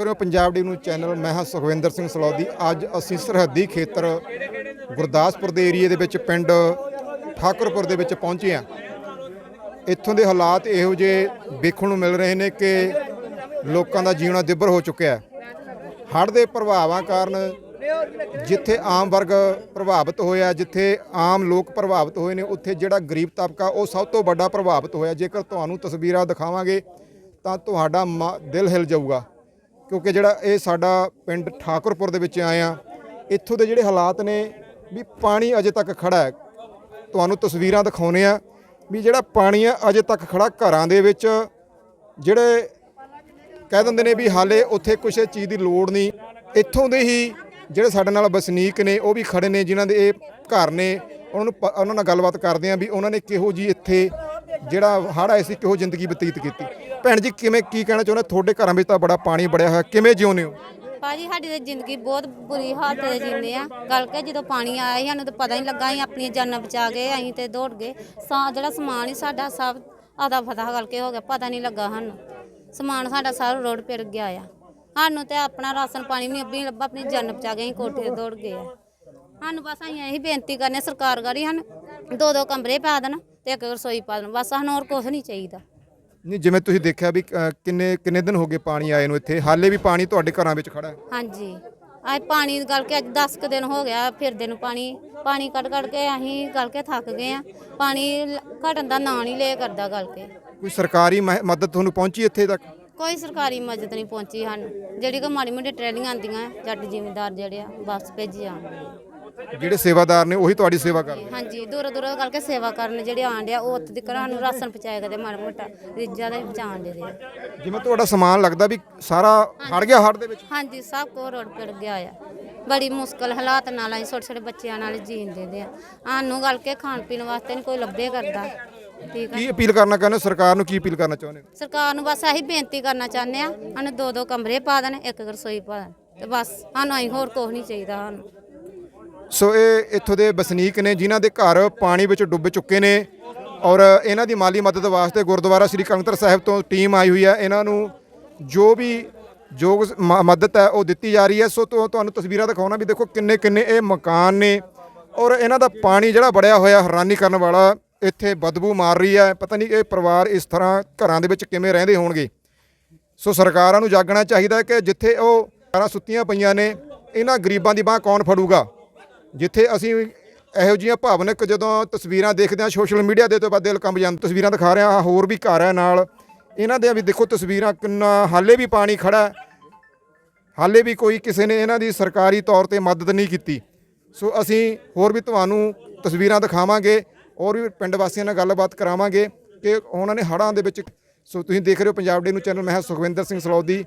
ਕਰ ਰਹੇ ਹੋ ਪੰਜਾਬ ਡੀ ਨੂੰ ਚੈਨਲ ਮੈਂ ਹਾਂ ਸੁਖਵਿੰਦਰ ਸਿੰਘ ਸਲੌਦੀ। ਅੱਜ ਅਸੀਂ ਸਰਹੱਦੀ ਖੇਤਰ ਗੁਰਦਾਸਪੁਰ ਦੇ ਏਰੀਏ ਦੇ ਵਿੱਚ ਪਿੰਡ ਠਾਕੁਰਪੁਰ ਦੇ ਵਿੱਚ ਪਹੁੰਚੇ ਹਾਂ। ਇੱਥੋਂ ਦੇ ਹਾਲਾਤ ਇਹੋ ਜਿਹੇ ਵੇਖਣ ਨੂੰ ਮਿਲ ਰਹੇ ਨੇ ਕਿ ਲੋਕਾਂ ਦਾ ਜੀਵਨਾ ਦਿੱਬਰ ਹੋ ਚੁੱਕਿਆ ਹੈ। ਹੜ੍ਹ ਦੇ ਪ੍ਰਭਾਵਾਂ ਕਾਰਨ ਜਿੱਥੇ ਆਮ ਵਰਗ ਪ੍ਰਭਾਵਿਤ ਹੋਇਆ, ਜਿੱਥੇ ਆਮ ਲੋਕ ਪ੍ਰਭਾਵਿਤ ਹੋਏ ਨੇ, ਉੱਥੇ ਜਿਹੜਾ ਗਰੀਬ ਤਬਕਾ, ਉਹ ਸਭ ਤੋਂ ਵੱਡਾ ਪ੍ਰਭਾਵਿਤ ਹੋਇਆ। ਜੇਕਰ ਤੁਹਾਨੂੰ ਤਸਵੀਰਾਂ ਦਿਖਾਵਾਂਗੇ ਤਾਂ ਤੁਹਾਡਾ ਮ- ਦਿਲ ਹਿਲ ਜਾਊਗਾ। ਕਿਉਂਕਿ ਜਿਹੜਾ ਇਹ ਸਾਡਾ ਪਿੰਡ ਠਾਕੁਰਪੁਰ ਦੇ ਵਿੱਚ ਆਇਆ ਇੱਥੋਂ ਦੇ ਜਿਹੜੇ ਹਾਲਾਤ ਨੇ ਵੀ ਪਾਣੀ ਅਜੇ ਤੱਕ ਖੜਾ ਹੈ। ਤੁਹਾਨੂੰ ਤਸਵੀਰਾਂ ਦਿਖਾਉਨੇ ਆ ਵੀ ਜਿਹੜਾ ਪਾਣੀ ਆ ਅਜੇ ਤੱਕ ਖੜਾ ਘਰਾਂ ਦੇ ਵਿੱਚ, ਜਿਹੜੇ ਕਹਿ ਦਿੰਦੇ ਨੇ ਵੀ ਹਾਲੇ ਉੱਥੇ ਕੁਛ ਚੀਜ਼ ਦੀ ਲੋੜ ਨਹੀਂ। ਇੱਥੋਂ ਦੇ ਹੀ ਜਿਹੜੇ ਸਾਡੇ ਨਾਲ ਵਸਨੀਕ ਨੇ, ਉਹ ਵੀ ਖੜੇ ਨੇ, ਜਿਨ੍ਹਾਂ ਦੇ ਇਹ ਘਰ ਨੇ, ਉਹਨਾਂ ਨੂੰ ਪ- ਉਹਨਾਂ ਨਾਲ ਗੱਲਬਾਤ ਕਰਦੇ ਆ ਵੀ ਉਹਨਾਂ ਨੇ ਕਿਹੋ ਜੀ ਇੱਥੇ ਜਿਹੜਾ ਹੜ੍ਹ ਆਇਆ ਸੀ, ਕਿਹੋ ਜ਼ਿੰਦਗੀ ਬਤੀਤ ਕੀਤੀ? ਭੈਣ ਜੀ, ਕਿਵੇਂ, ਕੀ ਕਹਿਣਾ ਚਾਹੁੰਦੇ? ਤੁਹਾਡੇ ਘਰਾਂ ਵਿੱਚ ਤਾਂ ਬੜਾ ਪਾਣੀ ਬੜਿਆ ਹੋਇਆ। ਕਿਵੇਂ ਜਿਉਂਦੇ ਹੋ? ਭਾਜੀ, ਸਾਡੀ ਤੇ ਜ਼ਿੰਦਗੀ ਬਹੁਤ ਬੁਰੀ ਹਾਲਤ ਦੇ ਜੀਂਦੇ ਆ। ਗੱਲ ਕਿ ਜਦੋਂ ਪਾਣੀ ਆਇਆ ਸੀ, ਸਾਨੂੰ ਤਾਂ ਪਤਾ ਹੀ ਲੱਗਾ ਅਸੀਂ ਆਪਣੀਆਂ ਜਾਨਾਂ ਬਚਾ ਗਏ, ਅਸੀਂ ਤੇ ਦੌੜ ਗਏ। ਸਾ, ਜਿਹੜਾ ਸਮਾਨ ਹੀ ਸਾਡਾ, ਸਭ ਆਦਾ ਫਤਹ ਕਰਕੇ ਹੋ ਗਿਆ, ਪਤਾ ਨਹੀਂ ਲੱਗਾ ਸਾਨੂੰ। ਸਮਾਨ ਸਾਡਾ ਸਾਰਾ ਰੋਡ ਫਿਰ ਗਿਆ ਆ। ਸਾਨੂੰ ਤੇ ਆਪਣਾ ਰਾਸ਼ਨ ਪਾਣੀ ਵੀ ਅੱਬੀ ਲੱਭਾ ਆਪਣੀ ਜਾਨ ਬਚਾ ਗਏ, ਅਸੀਂ ਕੋਠੇ ਤੇ ਦੌੜ ਗਏ ਆ। ਸਾਨੂੰ ਬਸ ਅਸੀਂ ਇਹੀ ਬੇਨਤੀ ਕਰਨੇ ਸਰਕਾਰ ਗਾੜੀ ਹਨ ਦੋ ਦੋ ਕਮਰੇ ਪਾ ਦੇਣ। ਤੇ ਇੱਕ ਰਸੋਈ ਪਾ ਦੇਣ। ਬਸ ਸਾਨੂੰ ਹੋਰ ਕੁਝ ਨਹੀਂ ਚਾਹੀਦਾ। ਨਹੀਂ ਜਿਵੇਂ ਤੁਸੀਂ ਦੇਖਿਆ ਵੀ ਅ, ਕਿੰਨੇ ਕਿੰਨੇ ਦਿਨ ਹੋ ਗਏ ਪਾਣੀ ਆਏ ਨੂੰ ਇੱਥੇ? ਹਾਲੇ ਵੀ ਪਾਣੀ ਤੁਹਾਡੇ ਘਰਾਂ ਵਿੱਚ ਖੜਾ ਹੈ? ਹਾਂਜੀ। ਅੱਜ ਪਾਣੀ ਦੀ ਗੱਲ ਕੇ ਅੱਜ 10 ਕੁ ਦਿਨ ਹੋ ਗਿਆ ਫਿਰਦੇ ਨੂੰ ਪਾਣੀ ਪਾਣੀ ਕੱਢ ਕੱਢ ਕੇ ਅਸੀਂ ਗਲ ਕੇ ਥੱਕ ਗਏ ਆ ਪਾਣੀ ਲ- ਘਟਣ ਦਾ ਨਾਂ ਨਹੀਂ ਲੈ ਕਰਦਾ ਗਲ ਕੇ। ਕੋਈ ਸਰਕਾਰੀ ਮਹ- ਮਦਦ ਤੁਹਾਨੂੰ ਪਹੁੰਚੀ ਇੱਥੇ ਤੱਕ? ਕੋਈ ਸਰਕਾਰੀ ਮਦਦ ਨਹੀਂ ਪਹੁੰਚੀ ਸਾਨੂੰ। ਜਿਹੜੀ ਕੋ ਮਾੜੀ ਮੋਟੀ ਟ੍ਰੇਨਿੰਗ ਆਉਂਦੀਆਂ ਜੱਟ ਜ਼ਿਮੀਂਦਾਰ ਜਿਹੜੇ ਆ ਬਸ ਭੇਜੀ ਜਾਂਦੇ ਜਿਹੜੇ ਸੇਵਾਦਾਰ ਨੇ ਉਹੀ ਤੁਹਾਡੀ ਸੇਵਾ ਕਰਦੇ ਹਾਂਜੀ ਦੂਰੋਂ ਦੂਰੋਂ ਕਰਕੇ ਸੇਵਾ ਕਰਨ ਜਿਹੜੇ ਆਣ ਡਿਆ ਉਹ ਉੱਥੇ ਤੱਕ ਸਾਨੂੰ ਰਾਸ਼ਨ ਪਹੁੰਚਾਇਆ ਕਰਦੇ ਮਾੜਾ ਮੋਟਾ ਰਿੱਜਾਂ ਦੇ ਪਹੁੰਚਾਉਣ ਦੇ ਜਿਵੇਂ ਤੁਹਾਡਾ ਸਮਾਨ ਲੱਗਦਾ ਵੀ ਸਾਰਾ ਹੜ ਗਿਆ ਹੜ ਦੇ ਵਿੱਚ? ਹਾਂਜੀ ਸਭ ਕੋ ਰੋਡ ਪੜ ਗਿਆ ਆ। ਬੜੀ ਮੁਸ਼ਕਲ ਹਾਲਾਤ ਨਾਲ ਅਸੀਂ ਛੋਟੇ ਛੋਟੇ ਬੱਚਿਆਂ ਨਾਲ ਜੀਣ ਦੇ ਆ। ਸਾਨੂੰ ਗੱਲ ਕੇ ਖਾਣ ਪੀਣ ਵਾਸਤੇ ਨਹੀਂ ਕੋਈ ਲੱਭੇ ਕਰਦਾ। ਠੀਕ ਆ। ਕੀ ਅਪੀਲ ਕਰਨਾ ਚਾਹੁੰਦੇ ਹੋ? ਸਰਕਾਰ ਨੂੰ ਕੀ ਅਪੀਲ ਕਰਨਾ ਚਾਹੁੰਦੇ ਹੋ? ਸਰਕਾਰ ਨੂੰ ਬਸ ਇਹੀ ਬੇਨਤੀ ਕਰਨਾ ਚਾਹੁੰਦੇ ਆ ਸਾਨੂੰ ਦੋ ਦੋ ਕਮਰੇ ਪਾ ਦੇਣ ਇੱਕ ਰਸੋਈ ਪਾ ਦੇਣ ਤੇ ਬਸ ਸਾਨੂੰ ਅਸੀਂ ਹੋਰ ਕੁਝ ਨਹੀਂ ਚਾਹੀਦਾ ਸਾਨੂੰ। ਸੋ ਇਹ ਇੱਥੋਂ ਦੇ ਵਸਨੀਕ ਨੇ, ਜਿਨ੍ਹਾਂ ਦੇ ਘਰ ਪਾਣੀ ਵਿੱਚ ਡੁੱਬ ਚੁੱਕੇ ਨੇ ਔਰ ਇਹਨਾਂ ਦੀ ਮਾਲੀ ਮਦਦ ਵਾਸਤੇ ਗੁਰਦੁਆਰਾ ਸ੍ਰੀ ਕੰਗਤਰ ਸਾਹਿਬ ਤੋਂ ਟੀਮ ਆਈ ਹੋਈ ਹੈ। ਇਹਨਾਂ ਨੂੰ ਜੋ ਵੀ ਜੋ ਮ- ਮਦਦ ਹੈ, ਉਹ ਦਿੱਤੀ ਜਾ ਰਹੀ ਹੈ। ਸੋ ਤੁਹਾਨੂੰ ਤਸਵੀਰਾਂ ਦਿਖਾਉਣਾ ਵੀ ਦੇਖੋ ਕਿੰਨੇ ਕਿੰਨੇ ਇਹ ਮਕਾਨ ਨੇ ਔਰ ਇਹਨਾਂ ਦਾ ਪਾਣੀ ਜਿਹੜਾ ਬੜਿਆ ਹੋਇਆ ਹੈਰਾਨੀ ਕਰਨ ਵਾਲਾ ਇੱਥੇ ਬਦਬੂ ਮਾਰ ਰਹੀ ਹੈ। ਪਤਾ ਨਹੀਂ ਇਹ ਪਰਿਵਾਰ ਇਸ ਤਰ੍ਹਾਂ ਘਰਾਂ ਦੇ ਵਿੱਚ ਕਿਵੇਂ ਰਹਿੰਦੇ ਹੋਣਗੇ। ਸੋ ਸਰਕਾਰਾਂ ਨੂੰ ਜਾਗਣਾ ਚਾਹੀਦਾ ਕਿ ਜਿੱਥੇ ਉਹ ਕਾਰਾਂ ਸੁੱਤੀਆਂ ਪਈਆਂ ਨੇ, ਇਹਨਾਂ ਗਰੀਬਾਂ ਦੀ ਬਾਹ ਕੌਣ ਫੜੂਗਾ? ਜਿੱਥੇ ਅਸੀਂ ਇਹੋ ਜਿਹੀਆਂ ਭਾਵਨਕ ਜਦੋਂ ਤਸਵੀਰਾਂ ਦੇਖਦੇ ਹਾਂ, ਸੋਸ਼ਲ ਮੀਡੀਆ ਦੇ ਤੋਂ ਬਾਅਦ ਦਿਲ ਕੰਬ ਜਾਂਦਾ, ਤਸਵੀਰਾਂ ਦਿਖਾ ਰਿਹਾ ਆਹ ਹੋਰ ਵੀ ਘਰ ਹੈ ਨਾਲ। ਇਹਨਾਂ ਦੇ ਵੀ ਦੇਖੋ ਤਸਵੀਰਾਂ ਕਿੰਨਾ, ਹਾਲੇ ਵੀ ਪਾਣੀ ਖੜਾ ਹਾਲੇ ਵੀ ਕੋਈ ਕਿਸੇ ਨੇ ਇਹਨਾਂ ਦੀ ਸਰਕਾਰੀ ਤੌਰ ਤੇ ਮਦਦ ਨਹੀਂ ਕੀਤੀ। ਸੋ ਅਸੀਂ ਹੋਰ ਵੀ ਤੁਹਾਨੂੰ ਤਸਵੀਰਾਂ ਦਿਖਾਵਾਂਗੇ ਔਰ ਵੀ ਪਿੰਡ ਵਾਸੀਆਂ ਨਾਲ ਗੱਲਬਾਤ ਕਰਾਵਾਂਗੇ ਕਿ ਉਹਨਾਂ ਨੇ ਹੜ੍ਹਾਂ ਦੇ ਵਿੱਚ, ਸੋ ਤੁਸੀਂ ਦੇਖ ਰਹੇ ਹੋ ਪੰਜਾਬ ਡੇ ਨੂੰ ਚੈਨਲ, ਮੈਂ ਹਾਂ ਸੁਖਵਿੰਦਰ ਸਿੰਘ ਸਲੌਦੀ।